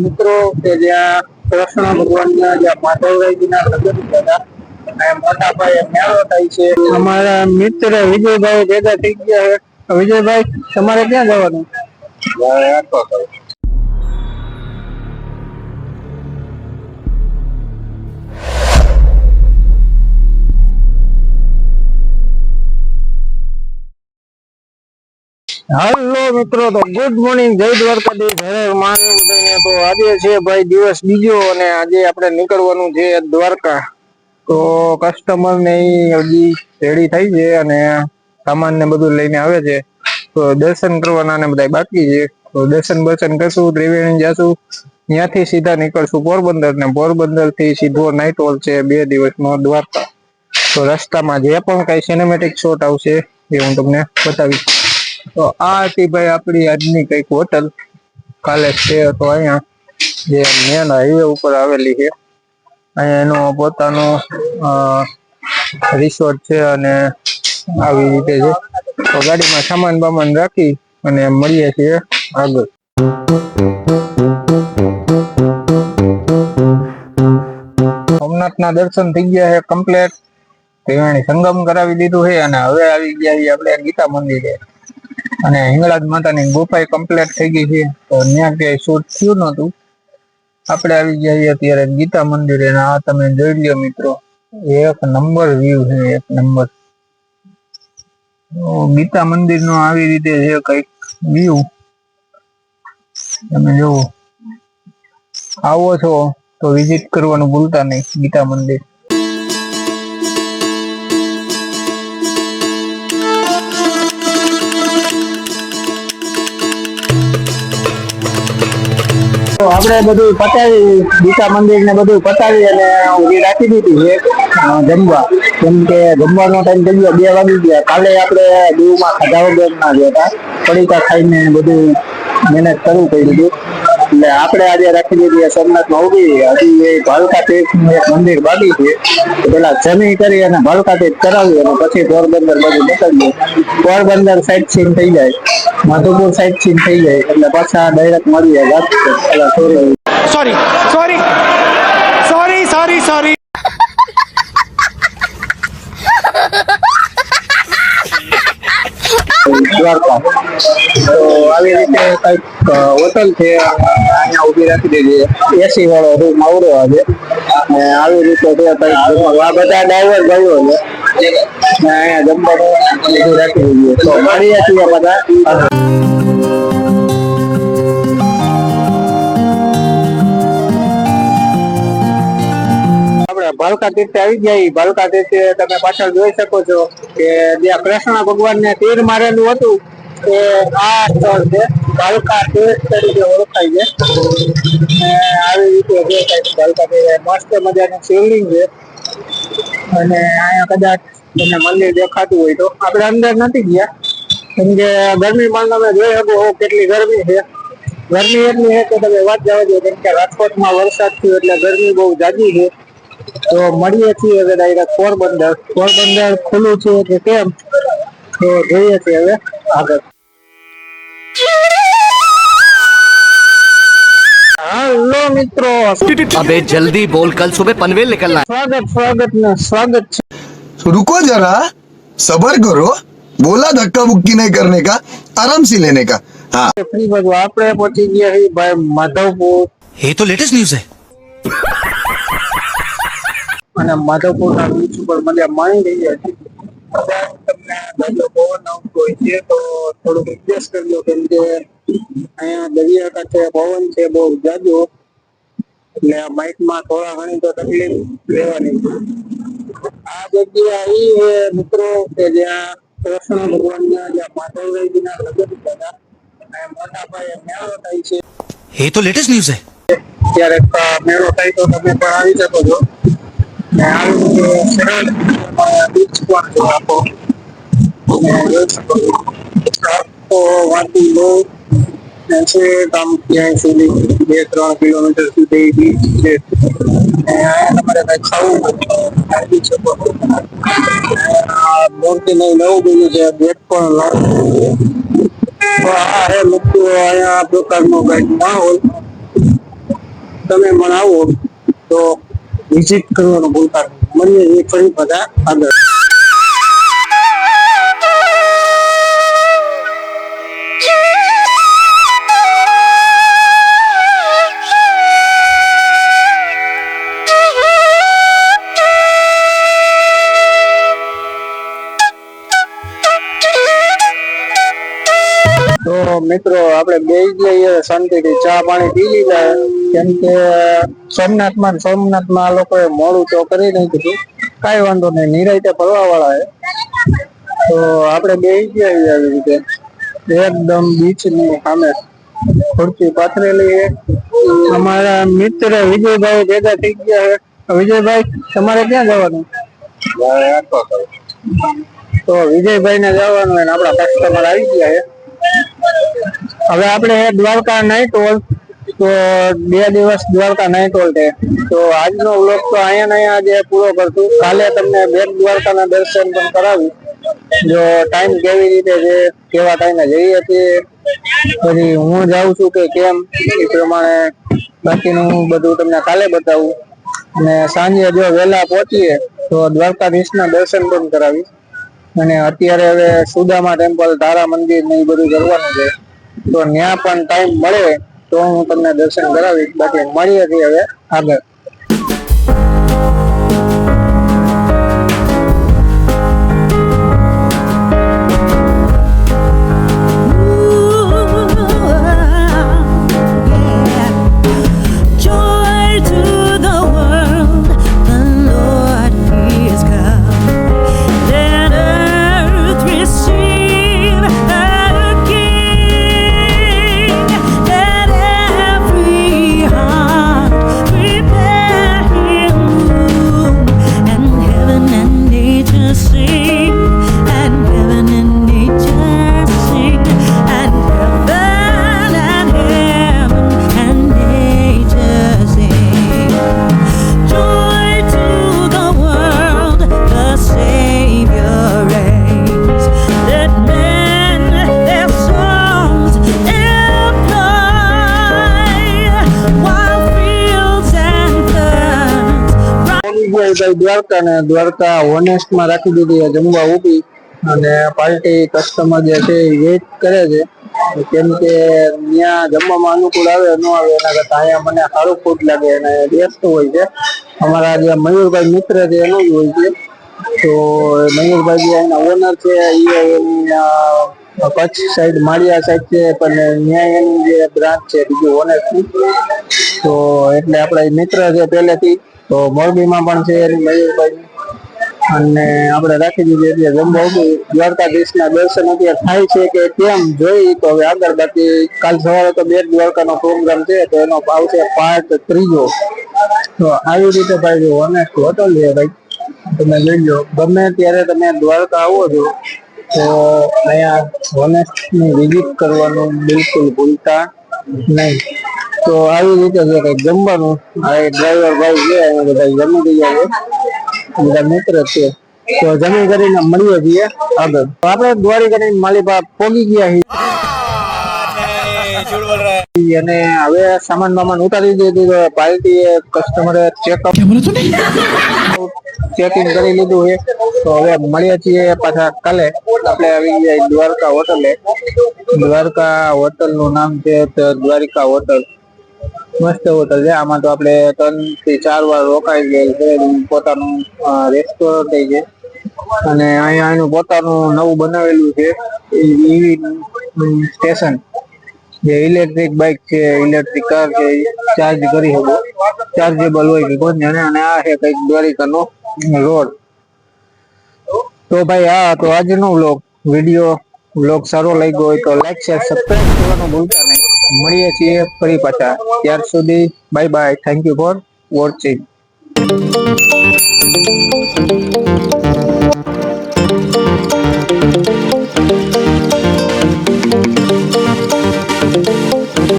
મિત્રો કે જ્યાં કૃષ્ણ ભગવાનના જ્યાં માધવરાયજીના લગ્ન થયા હતા અને મોટા મેળો થાય છે. અમારા મિત્ર વિજયભાઈ ભેગા થઈ ગયા વિજયભાઈ તમારે ક્યાં જવાનું? હાલો મિત્રો, તો ગુડ મોર્નિંગ જય દ્વારકાધીશ. જય માનવ તો આજે છે ભાઈ દિવસ બીજો અને આજે આપણે નીકળવાનું છે દ્વારકા. તો કસ્ટમર ને હજી રેડી થઈ છે અને સામાન ને બધું લઈને આવે છે. તો દર્શન કરવાના ને બધા બાકી છે. તો દર્શન બર્શન કરશું, ત્રિવેણી જશું. ત્યાંથી સીધા નીકળશું પોરબંદર ને. પોરબંદરથી સીધો નાઇટ હોલ છે બે દિવસનો દ્વારકા. તો રસ્તામાં જે પણ કઈ સિનેમેટિક શોટ આવશે એ હું તમને બતાવીશ. તો આ હતી ભાઈ આપણી આજની કંઈક હોટલ. કાલે છે તો અહીંયા જે મેન હાઈવે ઉપર આવેલી છે. અહીંયા એનો પોતાનો રિસોર્ટ છે અને આવી રીતે છે. તો ગાડીમાં સામાન બામાન રાખી અને મળીએ છીએ આગળ. સોમનાથના દર્શન થઈ ગયા છે કમ્પ્લેટ ત્રિવેણી સંગમ કરાવી દીધું છે અને હવે આવી ગયા છીએ આપણે ગીતા મંદિરે. અને હિંગળાજ માતાની ગુફા કમ્પ્લીટ થઈ ગઈ છે. તો ત્યાં ક્યાંય શૂટ થયું નતું આપણે આવી જઈએ અત્યારે ગીતા મંદિરે આ તમે જોઈ લ્યો મિત્રો, એક નંબર વ્યૂ છે, એક નંબર. ગીતા મંદિર નો આવી રીતે છે કંઈક વ્યૂ તમે જોવો આવો છો તો વિઝિટ કરવાનું ભૂલતા નહીં ગીતા મંદિર. આપણે બધું પતાવી ગીતા મંદિર ને બધું પતાવી અને ઊભી રાખી દીધી છે જમવા. કેમ કે જમવાનો ટાઈમ થઈ ગયો, બે વાગી ગયા. કાલે આપણે દીવમાં ખાધા ગયા હતા. પડીકા ખાઈને બધું મહેનત કરવું પડ્યું દીધું એટલે આપણે આજે રાખી દીધી સોમનાથમાં ઊભી હજી એ ભાલકા તીર્થ એક મંદિર બાકી છે. પેલા જમી કરી અને ભાલકા તીર્થ કરાવી અને પછી પોરબંદર બધું નીકળીએ પોરબંદર સાઈડ સીન થઈ જાય. માધુપુર સાઈડ સીન થઈ જાય એટલે પાછા ડાયરેક્ટ મળી વાત પેલા sorry sorry sorry sorry sorry Dwarka તો આવી રીતે કંઈક હોટલ છે અહીંયા ઊભી રાખી દેજે. એસી વાળો રૂમ આવડો આજે. ને આવી રીતે છે કંઈક આ બધા ડ્રાઈવર ગયો છે. અહીંયા ભાલકા તીર્થે આવી ગયા. ભાલકા તીર્થે તમે પાછળ જોઈ શકો છો કે જ્યાં કૃષ્ણ ભગવાન ને તીર મારેલું હતું એ આ સ્થળ છે ભાલકા તીર્થ તરીકે ઓળખાય છે. આવી રીતે જે ભાલકા તીર્થ મસ્ત મજાનું શિવલિંગ છે. અને અહીંયા કદાચ તમને મંદિર દેખાતું હોય તો. આપણે અંદર નથી ગયા. કેમ કે ગરમી પણ તમે જોઈ શકો કેટલી ગરમી છે. ગરમી એટલી છે કે તમે વાત જવા દો કેમ કે રાજકોટમાં વરસાદ થયો એટલે ગરમી બહુ જાજી છે. તો મળીએ છીએ હવે ડાયરેક્ટ પોરબંદર. પોરબંદર ખુલ્લું છે કે કેમ? તો જોઈએ છીએ હવે આગળ. હાલો મિત્રો अबे जल्दी बोल कल सुबह पनवेल निकलना है સ્વાગત સ્વાગત ને સ્વાગત છે तो रुको जरा सबर करो बोला धक्का मुक्की नहीं करने का आराम से लेने का हाँ ફ્રી બાજુ આપણે પહોંચી ગયા છીએ ભાઈ માધવપુર ये तो लेटेस्ट न्यूज है અને માધવપુર ના બીચ ઉપર મજા માણી રહ્યા છીએ આ જગ્યા એ છે કે જ્યાં કૃષ્ણ ભગવાનના જ્યાં માધવરાયજીના મોટા ભાઈ મેળો થાય છે. એ તો લેટેસ્ટ ન્યૂઝ છે. ક્યારેક મેળો થાય તો તમે પણ આવી શકો છો. વાંચી લો ને છે આમ ત્યાં સુધી બે ત્રણ કિલોમીટર સુધી બીચ છે ને તમારે કઈ ખાવું ખાઈ નહીં નવું બન્યું છે બેટ પણ આ હે મિત્રો અહીંયા આ પ્રકારનો કંઈક હોય તમે પણ આવો તો વિઝિટ કરવાનું ભૂલતા નહીં. એ ફરી બધા તો મિત્રો આપણે બે જઈએ શાંતિથી ચા પાણી પી લીધા. કેમ કે સોમનાથમાં સોમનાથમાં આ લોકોએ મોડું તો કરી નહીં કીધું કાંઈ વાંધો નહીં નિરાયતે ફરવા વાળા છે. તો આપણે બે જઈએ આવી રીતે. એકદમ બીચની સામે ખુરશી પાથરેલી અમારા મિત્ર વિજયભાઈ ભેગા થઈ ગયા છે. વિજયભાઈ તમારે ક્યાં જવાનું? તો વિજયભાઈ ને જવાનું આપણા કસ્ટમર આવી ગયા છે. હવે આપણે દ્વારકા નાઇટ હોલ તો બે દિવસ દ્વારકા નાઇટ હોલ છે. તો આજનો વ્લોગ તો અહીંયા ને અહીંયા પૂરો કરતું કાલે તમને બેટ દ્વારકાના દર્શન પણ કરાવી. જો ટાઈમ કેવી રીતે છે, કેવા ટાઈમે જઈએ છીએ, પછી હું જાઉં છું કે કેમ, એ પ્રમાણે બાકીનું બધું તમને કાલે બતાવું. અને સાંજે જો વહેલા પહોંચીએ, તો દ્વારકાધીશના દર્શન પણ કરાવીશ. અને અત્યારે હવે સુદામા ટેમ્પલ તારા મંદિર ને એ બધું કરવાનું છે. તો ત્યાં પણ ટાઈમ મળે તો હું તમને દર્શન કરાવીશ. બાકી મળીએ છીએ હવે આગળ. દ્વારકા ને દ્વારકા હોનેસ્ટમાં રાખી દીધી જમવા ઊભી અને પાર્ટી કસ્ટમર જે છે એ વેઇટ કરે છે. કેમ કે ત્યાં જમવામાં અનુકૂળ આવે, ન આવે એના કરતા અહીંયા મને સારું ફૂડ લાગે અને વ્યસ્ત હોય છે. અમારા જે મયુરભાઈ મિત્ર છે એનું જ હોય છે. તો મયુરભાઈ જે એના ઓનર છે એ એની કચ્છ સાઈડ માળિયા સાઈડ છે, પણ ન્યાય એની જે બ્રાન્ચ છે, બીજું ઓનર તો એટલે આપણા મિત્ર છે પહેલેથી તો મોરબીમાં પણ છે મયુરભાઈ. અને આપણે રાખી દીધી એટલે ઊભી દ્વારકાધીશના દર્શન અત્યારે થાય છે કે કેમ જોઈ, તો હવે આગળ બાકી કાલ સવારે તો બે દ્વારકાનો પ્રોગ્રામ છે, તો એનો આવશે પાર્ટ ત્રીજો. તો આવી રીતે ભાઈ જો ઓનેસ્ટ હોટલ છે ભાઈ. તમે લઈ લો, ગમે ત્યારે તમે દ્વારકા આવો છો, તો અહીંયા હોનેસ્ટની વિઝિટ કરવાનું બિલકુલ ભૂલતા નહીં. તો આવી રીતે છે કઈ જમવાનું આ ડ્રાઈવર ભાઈ છે એ બધા જમી ગયા છે. બધા મિત્ર છે. તો જમી કરીને મળીએ છીએ આગળ. તો આપણે દ્વારિકાની બાપ પોગી ગયા છીએ. અને હવે સામાન બામાન ઉતારી દીધું તો પાર્ટી કસ્ટમરે ચેકઅપ ચેકિંગ કરી લીધું છે. તો હવે મળીએ છીએ પાછા કાલે. આપણે આવી ગયા દ્વારકા હોટલે. દ્વારકા હોટલનું નામ છે દ્વારિકા હોટલ. મસ્ત હોટલ છે. આમાં તો આપણે ત્રણથી ચાર વાર રોકાઈ ગયેલ છે. પોતાનું રેસ્ટોરન્ટ છે. અને અહીંયા એનું પોતાનું નવું બનાવેલું છે. EV station. જે ઇલેક્ટ્રિક બાઇક છે ઇલેક્ટ્રિક કાર છે ચાર્જ કરી શકો. ચાર્જેબલ હોય કે કોઈ અને અને આ છે કંઈક દ્વારિકાનો રોડ. તો ભાઈ આ તો આજનો વ્લોગ વીડિયો વ્લોગ સારો લાગ્યો હોય તો લાઈક શેર સબસ્ક્રાઈબ કરવાનું ભૂલતા નહીં. મળીએ છીએ ફરી પાછા. ત્યાર સુધી bye bye thank you for watching